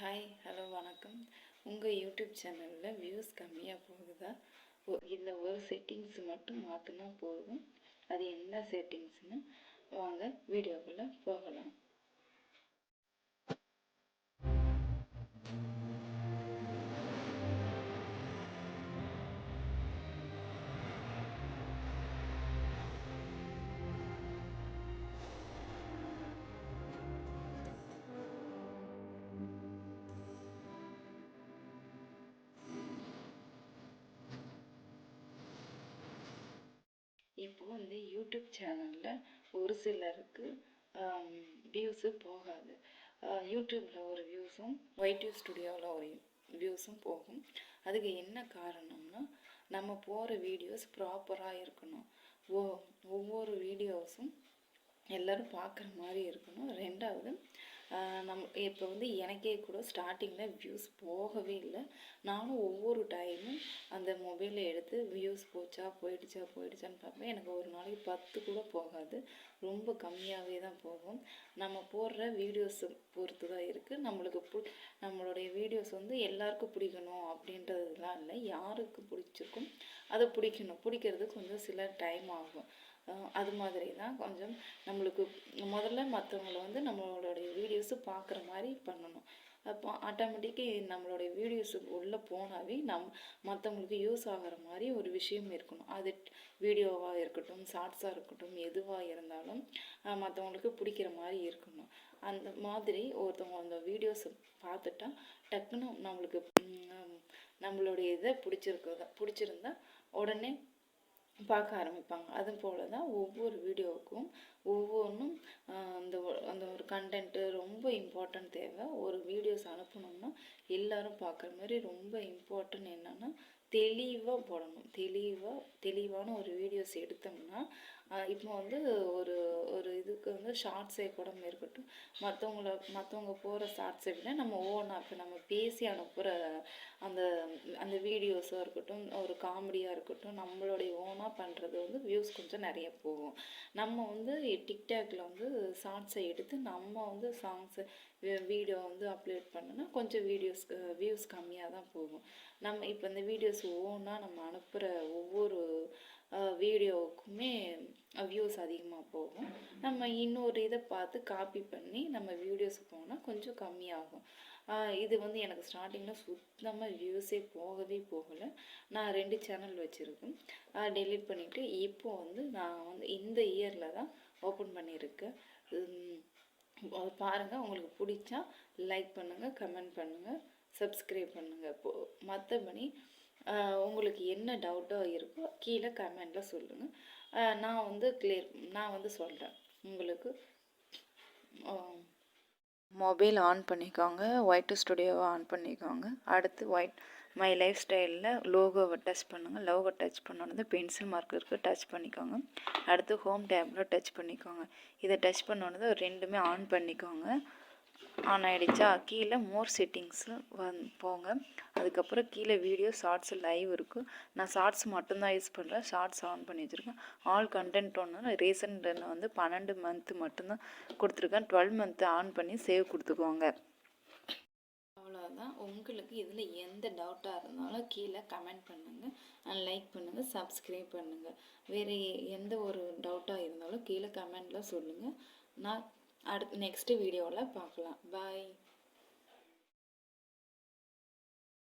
Hi hello வணக்கம். உங்கள் YouTube சேனலில் வியூஸ் கம்மியாக போகுதா? ஓ இந்த ஒரு செட்டிங்ஸ் மட்டும் மாற்றினா போதும். அது என்ன செட்டிங்ஸ்னு வாங்க வீடியோக்குள்ளே போகலாம். இப்போது வந்து யூடியூப் சேனலில் ஒரு சிலருக்கு வியூஸு போகாது. யூடியூப்பில் ஒரு வியூஸும் ஒய்டியூ ஸ்டுடியோவில் ஒரு வியூஸும் போகும். அதுக்கு என்ன காரணம்னா நம்ம போகிற வீடியோஸ் ப்ராப்பராக இருக்கணும். ஓ ஒவ்வொரு வீடியோஸும் எல்லோரும் பார்க்குற மாதிரி இருக்கணும். ரெண்டாவது நம் இப்போ வந்து எனக்கே கூட ஸ்டார்டிங்கில் வியூஸ் போகவே இல்லை. நானும் ஒவ்வொரு டைமும் அந்த மொபைலை எடுத்து வியூஸ் போச்சா போயிடுச்சா போயிடுச்சான்னு பார்ப்பேன். எனக்கு ஒரு நாளைக்கு பத்து கூட போகாது. ரொம்ப கம்மியாகவே தான் போகும். நம்ம போடுற வீடியோஸை பொறுத்து தான் இருக்குது நம்மளுக்கு பு நம்மளுடைய வீடியோஸ் வந்து எல்லாருக்கும் பிடிக்கணும் அப்படின்றதுலாம் இல்லை. யாருக்கு பிடிச்சிருக்கும்? அதை பிடிக்கணும். பிடிக்கிறதுக்கு கொஞ்சம் சில டைம் ஆகும். அது மாதிரி தான் கொஞ்சம் நம்மளுக்கு முதல்ல மற்றவங்கள வந்து நம்மளுடைய வீடியோஸு பார்க்குற மாதிரி பண்ணணும். அப்போ ஆட்டோமேட்டிக்கு நம்மளுடைய வீடியோஸு உள்ளே போனாவே நம் மற்றவங்களுக்கு யூஸ் ஆகிற மாதிரி ஒரு விஷயம் இருக்கணும். அது வீடியோவாக இருக்கட்டும் ஷார்ட்ஸாக இருக்கட்டும் எதுவாக இருந்தாலும் மற்றவங்களுக்கு பிடிக்கிற மாதிரி இருக்கணும். அந்த மாதிரி ஒருத்தவங்க அந்த வீடியோஸை பார்த்துட்டா டக்குன்னு நம்மளுக்கு நம்மளுடைய இதை பிடிச்சிருக்குதா பிடிச்சிருந்தா உடனே பார்க்க ஆரம்பிப்பாங்க. அது போல தான் ஒவ்வொரு வீடியோவுக்கும் ஒவ்வொன்றும் அந்த அந்த ஒரு கண்டென்ட்டு ரொம்ப இம்பார்ட்டன்ட் தேவை. ஒரு வீடியோஸ் அனுப்பணும்னா எல்லோரும் பார்க்குற மாதிரி ரொம்ப இம்பார்ட்டன்ட் என்னன்னா தெளிவாக போடணும். தெளிவாக தெளிவான ஒரு வீடியோஸ் எடுத்தோம்னா இப்போ வந்து ஒரு ஒரு இதுக்கு வந்து ஷார்ட்ஸே கூட இருக்கட்டும். மற்றவங்கள மற்றவங்க போகிற ஷார்ட்ஸை விட நம்ம ஓனாக இப்போ நம்ம பேசி அனுப்புகிற அந்த அந்த வீடியோஸாக இருக்கட்டும் ஒரு காமெடியாக இருக்கட்டும் நம்மளுடைய ஓனாக பண்ணுறது வந்து வியூஸ் கொஞ்சம் நிறைய போகும். நம்ம வந்து டிக்டாக்ல வந்து ஷார்ட்ஸை எடுத்து நம்ம வந்து சாங்ஸை வீடியோ வந்து அப்லோட் பண்ணோன்னா கொஞ்சம் வீடியோஸ்க்கு வியூஸ் கம்மியாக தான் போகும். நம்ம இப்போ இந்த வீடியோஸ் ஓனாக நம்ம அனுப்புகிற ஒவ்வொரு வீடியோவுக்குமே வியூஸ் அதிகமாக போகும். நம்ம இன்னொரு இதை பார்த்து காப்பி பண்ணி நம்ம வீடியோஸ் போனால் கொஞ்சம் கம்மியாகும். இது வந்து எனக்கு ஸ்டார்டிங்கில் சுத்தமாக வியூஸே போகவே போகலை. நான் ரெண்டு சேனல் வச்சுருக்கேன். டெலீட் பண்ணிவிட்டு இப்போ வந்து நான் வந்து இந்த இயரில் தான் ஓப்பன் பண்ணியிருக்கேன் அது பாருங்கள் உங்களுக்கு பிடிச்சா லைக் பண்ணுங்கள் கமெண்ட் பண்ணுங்கள் சப்ஸ்கிரைப் பண்ணுங்கள் இப்போ மற்றபடி உங்களுக்கு என்ன டவுட்டாக இருக்கோ கீழே கமெண்டில் சொல்லுங்கள் நான் வந்து கிளியர் நான் வந்து சொல்கிறேன் உங்களுக்கு மொபைல் ஆன் பண்ணிக்கோங்க ஒயிட் ஸ்டுடியோவை ஆன் பண்ணிக்கோங்க. அடுத்து ஒயிட் மை லைஃப் ஸ்டைலில் லோகோவை டச் பண்ணுங்கள் லோகோ டச் பண்ணோன்னது பென்சில் மார்க்கருக்கு டச் பண்ணிக்கோங்க. அடுத்து ஹோம் டேப்பில் டச் பண்ணிக்கோங்க. இதை டச் பண்ணோன்னது ரெண்டுமே ஆன் பண்ணிக்கோங்க. ஆன் ஆகிடுச்சா கீழே மோர் செட்டிங்ஸு வந் போங்க. அதுக்கப்புறம் கீழே வீடியோ ஷார்ட்ஸ் லைவ் இருக்குது நான் ஷார்ட்ஸ் மட்டும்தான் யூஸ் பண்ணுறேன் ஷார்ட்ஸ் ஆன் பண்ணி வச்சுருக்கேன். ஆல் கண்டென்ட் ஒன்று ரீசெண்ட் வந்து பன்னெண்டு மந்த்து மட்டும்தான் கொடுத்துருக்கேன். டுவெல் மந்த்து ஆன் பண்ணி சேவ் கொடுத்துக்கோங்க. அவ்வளோதான் உங்களுக்கு இதில் எந்த டவுட்டாக இருந்தாலும் கீழே கமெண்ட் பண்ணுங்கள் அண்ட் லைக் பண்ணுங்கள் சப்ஸ்கிரைப் பண்ணுங்கள் வேறு எந்த ஒரு டவுட்டாக இருந்தாலும் கீழே கமெண்டில் சொல்லுங்கள் நான் அடுத்து நெக்ஸ்ட் வீடியோவில் பார்க்கலாம். பாய்